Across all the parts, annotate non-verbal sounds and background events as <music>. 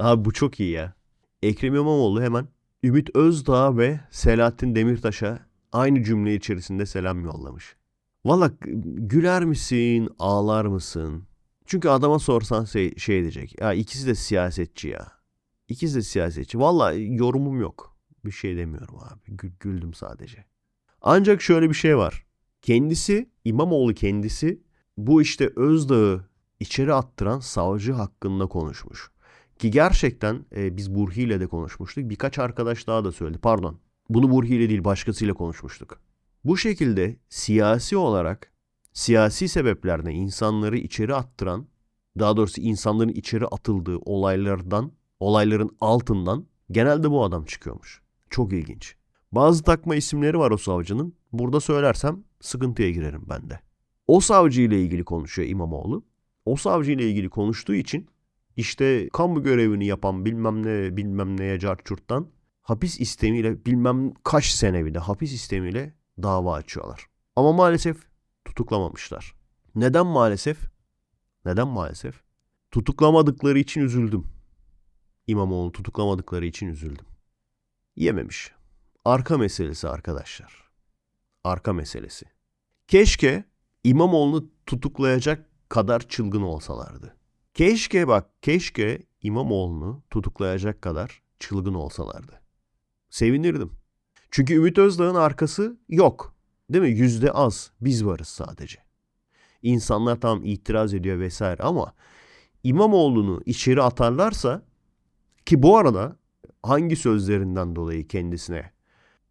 Abi bu çok iyi ya. Ekrem İmamoğlu hemen Ümit Özdağ ve Selahattin Demirtaş'a aynı cümle içerisinde selam yollamış. Valla güler misin, ağlar mısın? Çünkü adama sorsan şey, şey diyecek. Ya ikisi de siyasetçi ya. İkisi de siyasetçi. Valla yorumum yok. Bir şey demiyorum abi. Gü- güldüm sadece. Ancak şöyle bir şey var. Kendisi, İmamoğlu kendisi bu işte Özdağ'ı içeri attıran savcı hakkında konuşmuş. Ki gerçekten e, biz Burhi ile de konuşmuştuk. Birkaç arkadaş daha da söyledi. Pardon. Bunu Burhi ile değil başkasıyla konuşmuştuk. Bu şekilde siyasi olarak siyasi sebeplerden insanları içeri attıran, daha doğrusu insanların içeri atıldığı olaylardan, olayların altından genelde bu adam çıkıyormuş. Çok ilginç. Bazı takma isimleri var o savcının. Burada söylersem sıkıntıya girerim ben de. O savcı ile ilgili konuşuyor İmamoğlu. O savcı ile ilgili konuştuğu için işte kamu görevini yapan bilmem ne bilmem neye carçurttan hapis istemiyle bilmem kaç sene bir de hapis istemiyle dava açıyorlar. Ama maalesef tutuklamamışlar. Neden maalesef? Neden maalesef? Tutuklamadıkları için üzüldüm. İmamoğlu tutuklamadıkları için üzüldüm. Yememiş. Arka meselesi arkadaşlar. Arka meselesi. Keşke İmamoğlu'nu tutuklayacak kadar çılgın olsalardı. Keşke bak, keşke İmamoğlu'nu tutuklayacak kadar çılgın olsalardı. Sevinirdim. Çünkü Ümit Özdağ'ın arkası yok. Değil mi? Yüzde az. Biz varız sadece. İnsanlar tam itiraz ediyor vesaire ama İmamoğlu'nu içeri atarlarsa ki bu arada hangi sözlerinden dolayı kendisine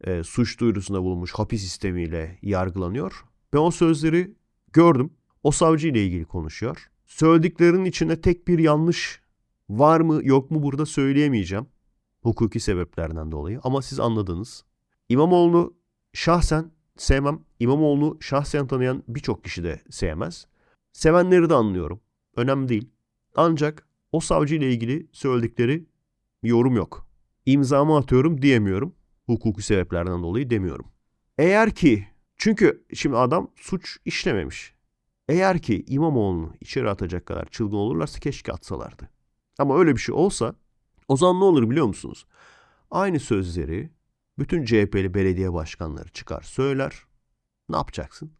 e, suç duyurusunda bulunmuş hapis sistemiyle yargılanıyor? Ben o sözleri gördüm. O savcı ile ilgili konuşuyor. Söylediklerinin içinde tek bir yanlış var mı yok mu burada söyleyemeyeceğim. Hukuki sebeplerden dolayı ama siz anladınız. İmamoğlu'nu şahsen sevmem. İmamoğlu'nu şahsen tanıyan birçok kişi de sevmez. Sevenleri de anlıyorum. Önemli değil. Ancak o savcı ile ilgili söyledikleri yorum yok. İmzamı atıyorum diyemiyorum. Hukuki sebeplerden dolayı demiyorum. Eğer ki çünkü şimdi adam suç işlememiş. Eğer ki İmamoğlu'nu içeri atacak kadar çılgın olurlarsa keşke atsalardı. Ama öyle bir şey olsa o zaman ne olur biliyor musunuz? Aynı sözleri bütün CHP'li belediye başkanları çıkar söyler. Ne yapacaksın?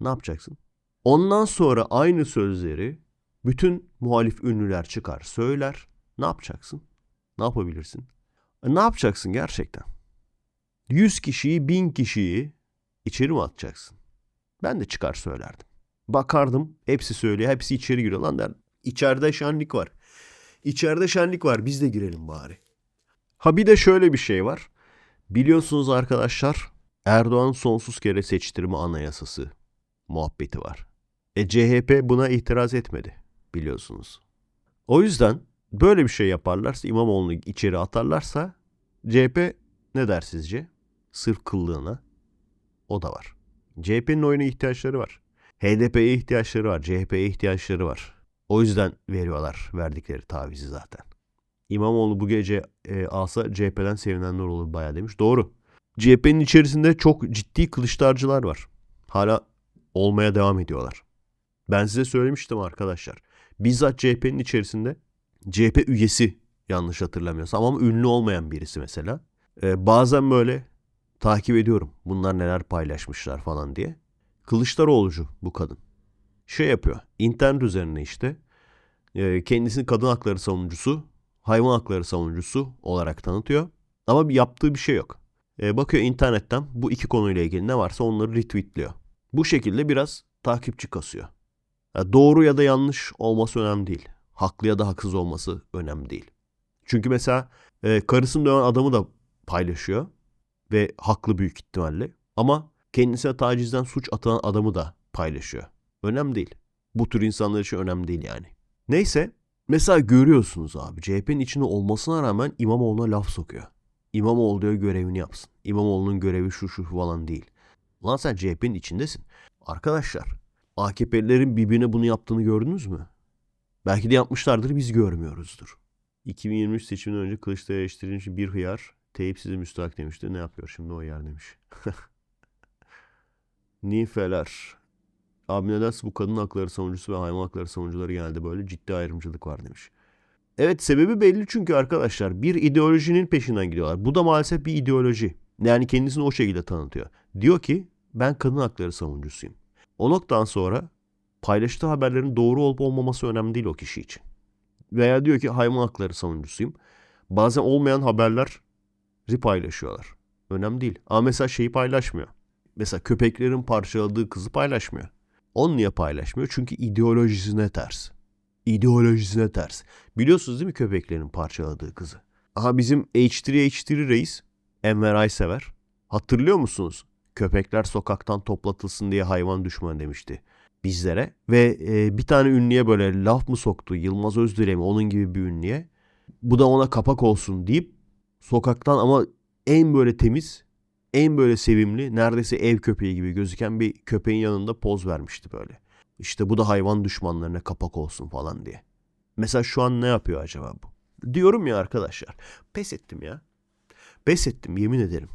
Ne yapacaksın? Ondan sonra aynı sözleri bütün muhalif ünlüler çıkar söyler. Ne yapacaksın? Ne yapabilirsin? E, ne yapacaksın gerçekten? 100 kişiyi, 1000 kişiyi içeri mi atacaksın? Ben de çıkar söylerdim. Bakardım hepsi söylüyor, hepsi içeri giriyor lan der. İçeride şenlik var. İçeride şenlik var biz de girelim bari. Ha bir de şöyle bir şey var. Biliyorsunuz arkadaşlar Erdoğan sonsuz kere seçtirme anayasası muhabbeti var. E CHP buna itiraz etmedi biliyorsunuz. O yüzden böyle bir şey yaparlarsa İmamoğlu'nu içeri atarlarsa CHP ne der sizce? Sırf kıllığına o da var. CHP'nin oyuna ihtiyaçları var. HDP'ye ihtiyaçları var. CHP'ye ihtiyaçları var. O yüzden veriyorlar verdikleri tavizi zaten. İmamoğlu bu gece e, alsa CHP'den sevinenler olur bayağı demiş. Doğru. CHP'nin içerisinde çok ciddi kılıçlarcılar var. Hala olmaya devam ediyorlar. Ben size söylemiştim arkadaşlar. Bizzat CHP'nin içerisinde CHP üyesi yanlış hatırlamıyorsam ama ünlü olmayan birisi mesela. Ee, bazen böyle takip ediyorum bunlar neler paylaşmışlar falan diye. Kılıçdaroğlu'cu bu kadın. Şey yapıyor internet üzerine işte e, kendisini kadın hakları savunucusu, hayvan hakları savunucusu olarak tanıtıyor. Ama yaptığı bir şey yok. E, bakıyor internetten bu iki konuyla ilgili ne varsa onları retweetliyor. Bu şekilde biraz takipçi kasıyor. Doğru ya da yanlış olması önemli değil. Haklı ya da haksız olması önemli değil. Çünkü mesela e, karısını döven adamı da paylaşıyor ve haklı büyük ihtimalle. Ama kendisine tacizden suç atılan adamı da paylaşıyor. Önemli değil. Bu tür insanlar için önemli değil yani. Neyse mesela görüyorsunuz abi CHP'nin içinde olmasına rağmen İmamoğlu'na laf sokuyor. İmamoğlu diyor görevini yapsın. İmamoğlu'nun görevi şu şu falan değil. Lan sen CHP'nin içindesin. Arkadaşlar AKP'lilerin birbirine bunu yaptığını gördünüz mü? Belki de yapmışlardır biz görmüyoruzdur. 2023 seçiminden önce Kılıçdaroğlu eleştirilmiş bir hıyar teyip size müstahak demişti. Ne yapıyor şimdi o yer demiş. <laughs> Nifeler. Abi nedense bu kadın hakları savunucusu ve hayvan hakları savunucuları genelde böyle ciddi ayrımcılık var demiş. Evet sebebi belli çünkü arkadaşlar bir ideolojinin peşinden gidiyorlar. Bu da maalesef bir ideoloji. Yani kendisini o şekilde tanıtıyor. Diyor ki ben kadın hakları savunucusuyum. O noktadan sonra paylaştığı haberlerin doğru olup olmaması önemli değil o kişi için. Veya diyor ki hayvan hakları savunucusuyum. Bazen olmayan haberleri paylaşıyorlar. Önemli değil. Ama mesela şeyi paylaşmıyor. Mesela köpeklerin parçaladığı kızı paylaşmıyor. Onu niye paylaşmıyor? Çünkü ideolojisine ters. İdeolojisine ters. Biliyorsunuz değil mi köpeklerin parçaladığı kızı? Aha bizim H3 H3 reis Enver Aysever. Hatırlıyor musunuz? Köpekler sokaktan toplatılsın diye hayvan düşmanı demişti bizlere. Ve e, bir tane ünlüye böyle laf mı soktu? Yılmaz Özdilek mi? Onun gibi bir ünlüye. Bu da ona kapak olsun deyip sokaktan ama en böyle temiz, en böyle sevimli, neredeyse ev köpeği gibi gözüken bir köpeğin yanında poz vermişti böyle. İşte bu da hayvan düşmanlarına kapak olsun falan diye. Mesela şu an ne yapıyor acaba bu? Diyorum ya arkadaşlar. Pes ettim ya. Pes ettim yemin ederim.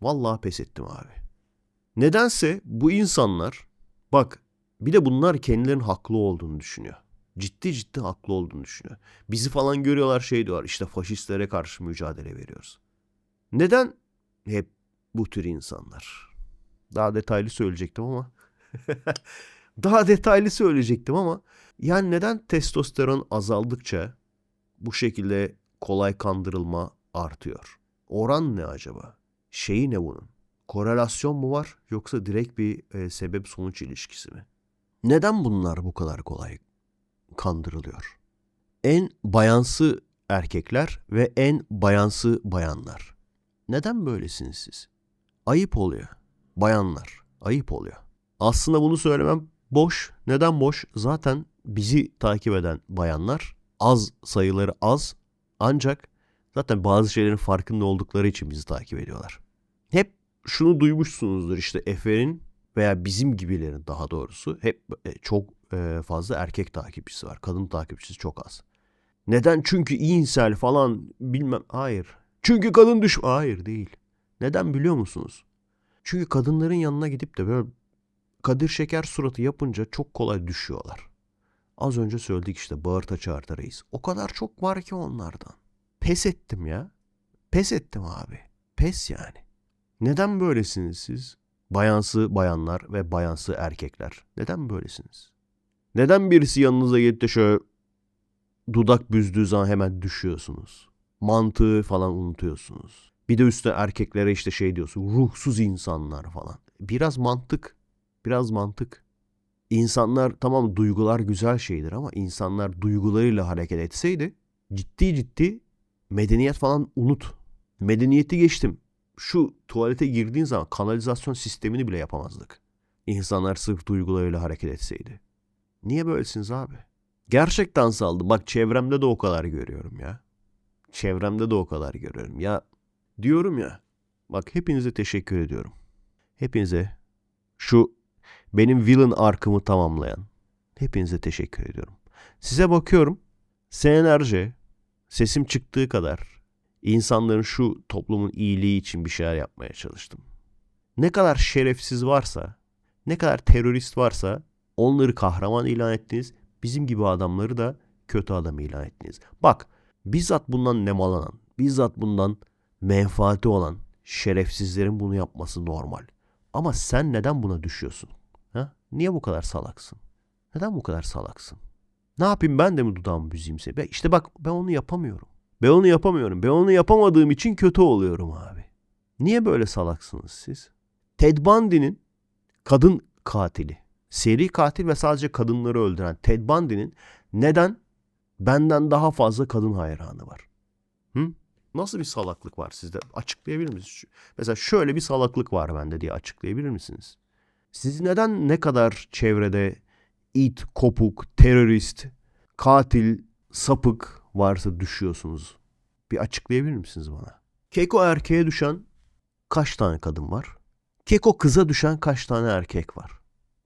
Vallahi pes ettim abi. Nedense bu insanlar bak bir de bunlar kendilerinin haklı olduğunu düşünüyor. Ciddi ciddi haklı olduğunu düşünüyor. Bizi falan görüyorlar şey diyorlar işte faşistlere karşı mücadele veriyoruz. Neden hep bu tür insanlar? Daha detaylı söyleyecektim ama <laughs> daha detaylı söyleyecektim ama yani neden testosteron azaldıkça bu şekilde kolay kandırılma artıyor? Oran ne acaba? Şeyi ne bunun? Korelasyon mu var yoksa direkt bir e, sebep sonuç ilişkisi mi? Neden bunlar bu kadar kolay kandırılıyor? En bayansı erkekler ve en bayansı bayanlar. Neden böylesiniz siz? Ayıp oluyor. Bayanlar, ayıp oluyor. Aslında bunu söylemem boş. Neden boş? Zaten bizi takip eden bayanlar az sayıları az ancak zaten bazı şeylerin farkında oldukları için bizi takip ediyorlar. Hep şunu duymuşsunuzdur işte Efe'nin veya bizim gibilerin daha doğrusu hep e, çok e, fazla erkek takipçisi var. Kadın takipçisi çok az. Neden? Çünkü insel falan bilmem. Hayır. Çünkü kadın düş... Hayır değil. Neden biliyor musunuz? Çünkü kadınların yanına gidip de böyle Kadir Şeker suratı yapınca çok kolay düşüyorlar. Az önce söyledik işte bağırta çağırta. O kadar çok var ki onlardan. Pes ettim ya. Pes ettim abi. Pes yani. Neden böylesiniz siz? Bayansı bayanlar ve bayansı erkekler. Neden böylesiniz? Neden birisi yanınıza gelip de şöyle dudak büzdüğü zaman hemen düşüyorsunuz? Mantığı falan unutuyorsunuz. Bir de üstte erkeklere işte şey diyorsun. Ruhsuz insanlar falan. Biraz mantık. Biraz mantık. İnsanlar tamam duygular güzel şeydir ama insanlar duygularıyla hareket etseydi ciddi ciddi medeniyet falan unut. Medeniyeti geçtim. Şu tuvalete girdiğin zaman kanalizasyon sistemini bile yapamazdık. İnsanlar sırf duygularıyla hareket etseydi. Niye böylesiniz abi? Gerçekten saldım. Bak çevremde de o kadar görüyorum ya. Çevremde de o kadar görüyorum. Ya diyorum ya. Bak hepinize teşekkür ediyorum. Hepinize şu benim villain arkımı tamamlayan hepinize teşekkür ediyorum. Size bakıyorum. Senelerce sesim çıktığı kadar insanların şu toplumun iyiliği için bir şeyler yapmaya çalıştım. Ne kadar şerefsiz varsa, ne kadar terörist varsa onları kahraman ilan ettiniz. Bizim gibi adamları da kötü adam ilan ettiniz. Bak bizzat bundan nemalanan, bizzat bundan menfaati olan şerefsizlerin bunu yapması normal. Ama sen neden buna düşüyorsun? Ha? Niye bu kadar salaksın? Neden bu kadar salaksın? Ne yapayım ben de mi dudağımı büzeyim? Ben, işte bak ben onu yapamıyorum. Ben onu yapamıyorum. Ben onu yapamadığım için kötü oluyorum abi. Niye böyle salaksınız siz? Ted Bundy'nin kadın katili, seri katil ve sadece kadınları öldüren Ted Bundy'nin neden benden daha fazla kadın hayranı var? Hı? Nasıl bir salaklık var sizde? Açıklayabilir misiniz? Mesela şöyle bir salaklık var bende diye açıklayabilir misiniz? Siz neden ne kadar çevrede it, kopuk, terörist, katil, sapık varsa düşüyorsunuz? Bir açıklayabilir misiniz bana? Keko erkeğe düşen kaç tane kadın var? Keko kıza düşen kaç tane erkek var?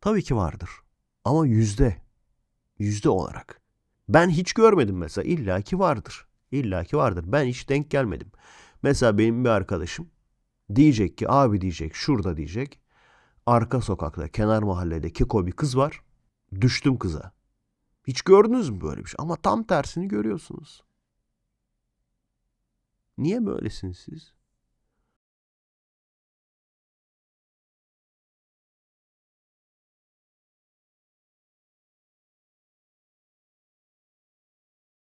Tabii ki vardır. Ama yüzde. Yüzde olarak. Ben hiç görmedim mesela. İlla ki vardır. İlla ki vardır. Ben hiç denk gelmedim. Mesela benim bir arkadaşım diyecek ki abi diyecek şurada diyecek. Arka sokakta kenar mahallede keko bir kız var. Düştüm kıza. Hiç gördünüz mü böyle bir şey? Ama tam tersini görüyorsunuz. Niye böylesiniz siz?